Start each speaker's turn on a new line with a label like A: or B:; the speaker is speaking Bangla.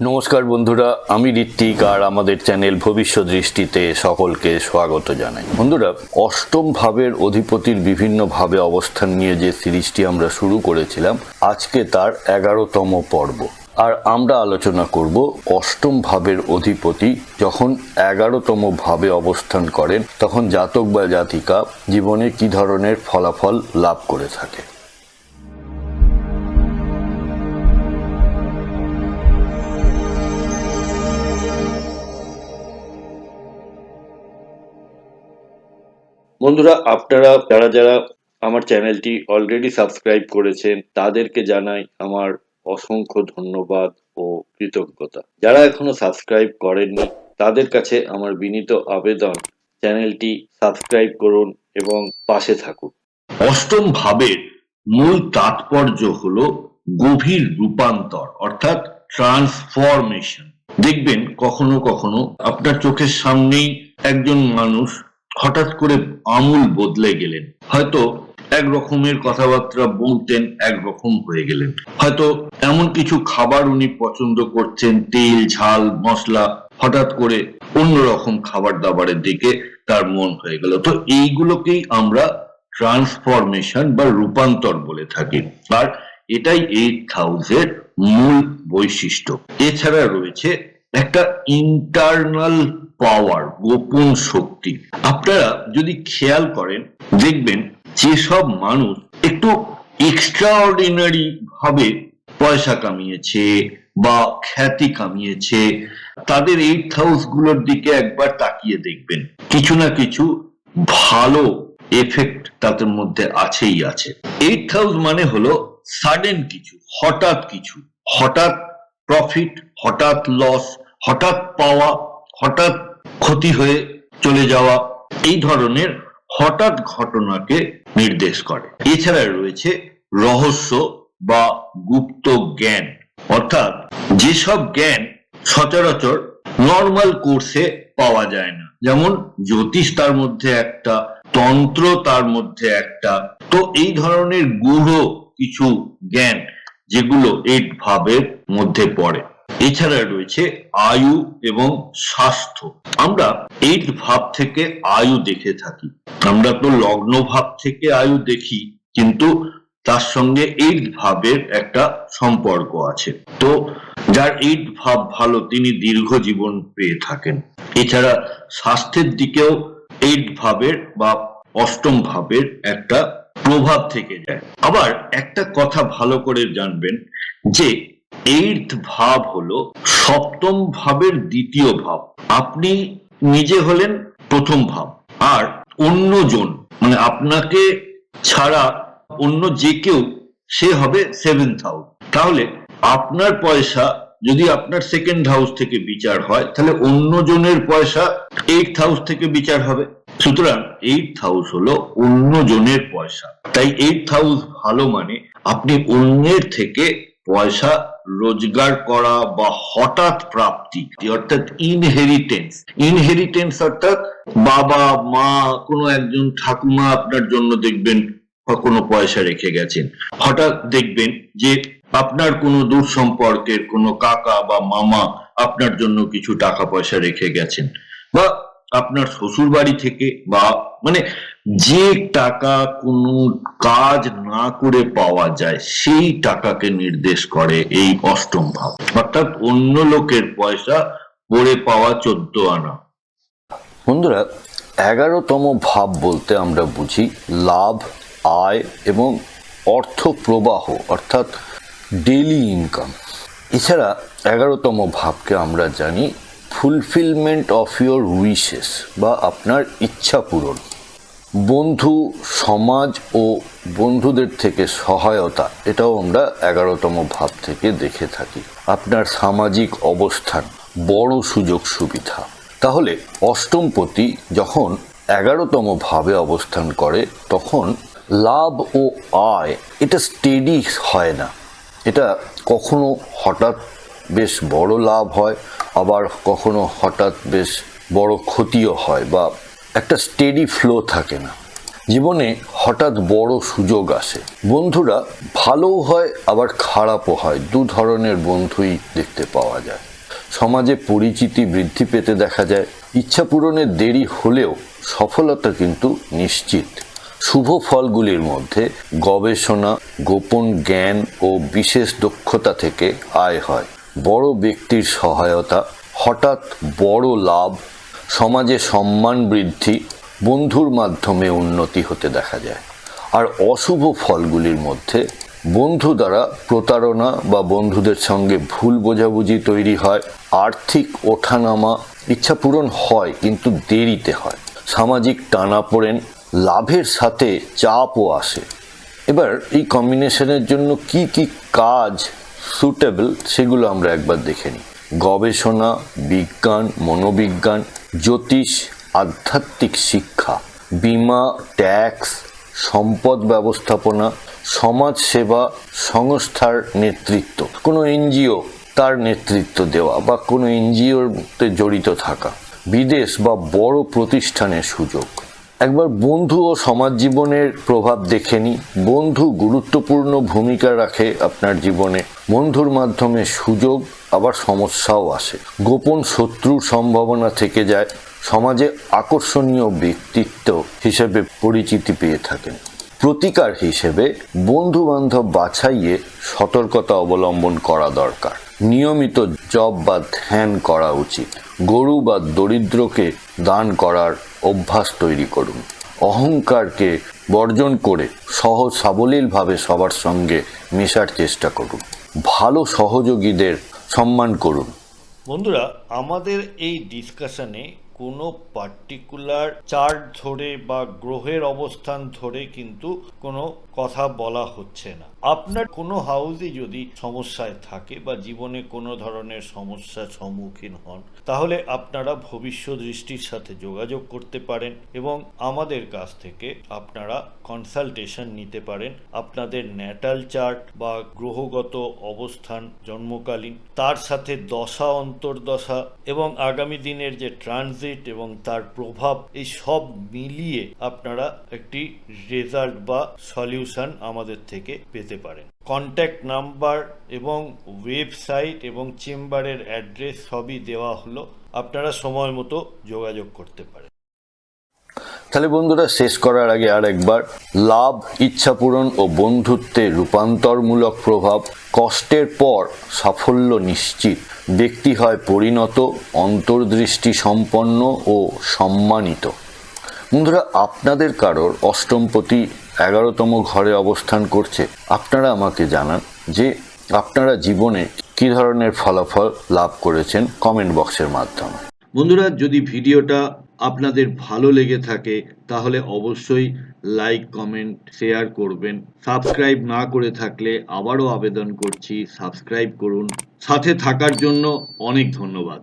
A: নমস্কার বন্ধুরা, আমি ঋত্বিক আর আমাদের চ্যানেল ভবিষ্য দৃষ্টিতে সকলকে স্বাগত জানাই। বন্ধুরা, অষ্টম ভাবের অধিপতির বিভিন্ন ভাবে অবস্থান নিয়ে যে সিরিজটি আমরা শুরু করেছিলাম, আজকে তার এগারোতম পর্ব। আর আমরা আলোচনা করব অষ্টম ভাবের অধিপতি যখন এগারোতম ভাবে অবস্থান করেন, তখন জাতক বা জাতিকা জীবনে কি ধরনের ফলাফল লাভ করে থাকে। বন্ধুরা, আপনারা, যারা যারা আমার চ্যানেলটি অলরেডি সাবস্ক্রাইব করেছেন, তাদেরকে জানাই আমার অসংখ্য ধন্যবাদ ও কৃতজ্ঞতা। যারা এখনও সাবস্ক্রাইব করেননি, তাদের কাছে আমার বিনীত আবেদন, চ্যানেলটি সাবস্ক্রাইব করুন এবং পাশে থাকুন। অষ্টম ভাবের মূল তাৎপর্য হলো গভীর রূপান্তর, অর্থাৎ ট্রান্সফরমেশন দেখবেন, কখনো কখনো আপনার চোখের সামনেই একজন মানুষ হঠাৎ করে আমূল বদলে গেলেন। হয়তো এক রকমের কথাবার্তা বলতেন, একরকম হয়ে গেলেন। হয়তো এমন কিছু খাবার উনি পছন্দ করছেন, তেল, ঝাল, মশলা, হঠাৎ করে অন্যরকম খাবার দাবারের দিকে তার মন হয়ে গেল। তো এইগুলোকেই আমরা ট্রান্সফরমেশন বা রূপান্তর বলে থাকি। আর এটাই এইট হাউসের মূল বৈশিষ্ট্য। এছাড়া রয়েছে একটা ইন্টারনাল পাওয়ার গোপন শক্তি। আপনারা যদি খেয়াল করেন, দেখবেন যেসব মানুষ একটু এক্সট্রাঅর্ডিনারি ভাবে পয়সা কামিয়েছে বা খ্যাতি কামিয়েছে, তাদের এইট হাউসগুলোর দিকে একবার তাকিয়ে দেখবেন। কিছু না কিছু ভালো এফেক্ট তাদের মধ্যে আছেই আছে। এইট হাউস মানে হলো সাডেন কিছু, হঠাৎ কিছু, হঠাৎ প্রফিট হঠাৎ লস হঠাৎ পাওয়া, হঠাৎ ক্ষতি হয়ে চলে যাওয়া এই ধরনের হঠাৎ ঘটনাকে নির্দেশ করে। এছাড়া রয়েছে রহস্য বা গুপ্ত জ্ঞান। অর্থাৎ যেসব জ্ঞান সচরাচর নর্মাল কোর্সে পাওয়া যায় না। যেমন জ্যোতিষ তার মধ্যে একটা, তন্ত্র তার মধ্যে একটা। তো এই ধরনের গূঢ় কিছু জ্ঞান যেগুলো এইট ভাবের মধ্যে পড়ে। এছাড়া রয়েছে আয়ু এবং স্বাস্থ্য। আমরা এইট ভাব থেকে আয়ু দেখে থাকি। আমরা তো লগ্ন ভাব থেকে আয়ু দেখি, কিন্তু তার সঙ্গে এইট ভাবের একটা সম্পর্ক আছে। তো যার এইট ভাব ভালো, তিনি দীর্ঘ জীবন পেয়ে থাকেন। এছাড়া স্বাস্থ্যের দিকেও এইট ভাবের বা অষ্টম ভাবের একটা প্রভাব থেকে যায়। আবার একটা কথা ভালো করে জানবেন যে এইট ভাব হলো সপ্তম ভাবের দ্বিতীয় ভাব। আপনি নিজে হলেন প্রথম ভাব। আর অন্যজন মানে আপনাকে ছাড়া অন্য যে কেউ, সে হবে সেভেন্থ হাউস তাহলে আপনার পয়সা যদি আপনার সেকেন্ড হাউস থেকে বিচার হয়, তাহলে অন্যজনের পয়সা এইট হাউস থেকে বিচার হবে। সুতরাং এইট হাউস হলো অন্যজনের পয়সা। তাই এইট হাউস ভালো মানে আপনি অন্যের থেকে পয়সা রোজগার করা বা হঠাৎ প্রাপ্তি অর্থাৎ ইনহেরিটেন্স ইনহেরিটেন্স অর্থাৎ বাবা, মা, কোনো একজন ঠাকুমা আপনার জন্য দেখবেন কোনো পয়সা রেখে গেছেন। হঠাৎ দেখবেন যে আপনার কোনো দূর সম্পর্কের কোনো কাকা বা মামা আপনার জন্য কিছু টাকা পয়সা রেখে গেছেন। বা আপনার শ্বশুর বাড়ি থেকে বা মানে যে টাকা কোনো কাজ না করে পাওয়া যায়, সেই টাকাকে নির্দেশ করে এই অষ্টম ভাব। অর্থাৎ অন্য লোকের পয়সা পড়ে পাওয়া চোদ্দ আনা। বন্ধুরা, এগারোতম ভাব বলতে আমরা বুঝি লাভ, আয় এবং অর্থ প্রবাহ, অর্থাৎ ডেলি ইনকাম এছাড়া এগারোতম ভাবকে আমরা জানি ফুলফিলমেন্ট অফ ইয়োর উইশেস বা আপনার ইচ্ছা পূরণ। বন্ধু সমাজ ও বন্ধুদের থেকে সহায়তা, এটাও আমরা এগারোতম ভাব থেকে দেখে থাকি। আপনার সামাজিক অবস্থান, বড় সুযোগ সুবিধা। তাহলে অষ্টমপতি যখন এগারোতম ভাবে অবস্থান করে, তখন লাভ ও আয়, এটা স্টেডি হয় না। এটা কখনো হঠাৎ বেশ বড় লাভ হয়, আবার কখনো হঠাৎ বেশ বড় ক্ষতিও হয় বা একটা স্টেডি ফ্লো থাকে না।
B: জীবনে হঠাৎ বড় সুযোগ আসে। বন্ধুরা ভালোও হয়, আবার খারাপও হয়। দু ধরনের বন্ধুই দেখতে পাওয়া যায়। সমাজে পরিচিতি বৃদ্ধি পেতে দেখা যায়। ইচ্ছা পূরণের দেরি হলেও সফলতা কিন্তু নিশ্চিত। শুভ ফলগুলির মধ্যে গবেষণা, গোপন জ্ঞান ও বিশেষ দক্ষতা থেকে আয় হয়। বড় ব্যক্তির সহায়তা, হঠাৎ বড় লাভ সমাজে সম্মান বৃদ্ধি বন্ধুর মাধ্যমে উন্নতি হতে দেখা যায়। আর অশুভ ফলগুলির মধ্যে বন্ধু দ্বারা প্রতারণা বা বন্ধুদের সঙ্গে ভুল বোঝাবুঝি তৈরি হয়, আর্থিক ওঠানামা ইচ্ছা পূরণ হয় কিন্তু দেরিতে হয়। সামাজিক টানাপোড়েন লাভের সাথে চাপও আসে। এবার এই কম্বিনেশনের জন্য কি কি কাজ সুটেবল সেগুলো আমরা একবার দেখে নিই। গবেষণা, বিজ্ঞান, মনোবিজ্ঞান জ্যোতিষ আধ্যাত্মিক শিক্ষা, বিমা, ট্যাক্স, সম্পদ ব্যবস্থাপনা, সমাজ সেবা সংস্থার নেতৃত্ব। কোনো এনজিও তার নেতৃত্ব দেওয়া বা কোনো এনজিওতে জড়িত থাকা। বিদেশ বা বড় প্রতিষ্ঠানের সুযোগ। একবার বন্ধু ও সমাজ জীবনের প্রভাব দেখে নি। বন্ধু গুরুত্বপূর্ণ ভূমিকা রাখে আপনার জীবনে। বন্ধুর মাধ্যমে সুযোগ, আবার সমস্যাও আসে। গোপন শত্রুর সম্ভাবনা থেকে যায়। সমাজে আকর্ষণীয় ব্যক্তিত্ব হিসেবে পরিচিতি পেয়ে থাকেন। প্রতিকার হিসেবে বন্ধু বান্ধব বাছাইয়ে সতর্কতা অবলম্বন করা দরকার। নিয়মিত জব বা ধ্যান করা উচিত। গরু বা দরিদ্রকে দান করার অভ্যাস তৈরি করুন। অহংকারকে বর্জন করে সহজ সাবলীলভাবে সবার সঙ্গে মেশার চেষ্টা করুন। ভালো সহযোগীদের সম্মান করুন।
C: বন্ধুরা, আমাদের এই ডিসকাশনে কোনো পার্টিকুলার চার্ট ধরে বা গ্রহের অবস্থান ধরে কিন্তু কোনো কথা বলা হচ্ছে না। আপনার কোনো হাউসে যদি সমস্যায় থাকে বা জীবনে কোনো ধরনের সমস্যার সম্মুখীন হন, তাহলে আপনারা ভবিষ্যৎ দৃষ্টির সাথে যোগাযোগ করতে পারেন এবং আমাদের কাছ থেকে আপনারা কনসালটেশন নিতে পারেন। আপনাদের ন্যাটাল চার্ট বা গ্রহগত অবস্থান জন্মকালীন, তার সাথে দশা, অন্তর্দশা এবং আগামী দিনের যে ট্রানজিট এবং তার প্রভাব, এই সব মিলিয়ে আপনারা একটি রেজাল্ট বা সলিউশন আমাদের থেকে পেতে পারেন। কন্ট্যাক্ট নাম্বার এবং ওয়েবসাইট এবং চেম্বারের অ্যাড্রেস সবই দেওয়া হলো। আপনারা সময় মতো যোগাযোগ করতে পারেন।
B: তাহলে বন্ধুরা, শেষ করার আগে আর একবার লাভ, ইচ্ছা পূরণ ও বন্ধুত্বে রূপান্তরমূলক প্রভাব কষ্টের পর সাফল্য নিশ্চিত। ব্যক্তি হয় পরিণত, অন্তর্দৃষ্টি সম্পন্ন ও সম্মানিত। বন্ধুরা, আপনাদের কারোর অষ্টমপতি এগারোতম ঘরে অবস্থান করছে। আপনারা আমাকে জানান যে আপনারা জীবনে কী ধরনের ফলাফল লাভ করেছেন কমেন্ট বক্সের মাধ্যমে।
A: বন্ধুরা, যদি ভিডিওটা আপনাদের ভালো লেগে থাকে, তাহলে অবশ্যই লাইক, কমেন্ট, শেয়ার করবেন। সাবস্ক্রাইব না করে থাকলে আবারও আবেদন করছি। সাবস্ক্রাইব করুন। সাথে থাকার জন্য অনেক ধন্যবাদ।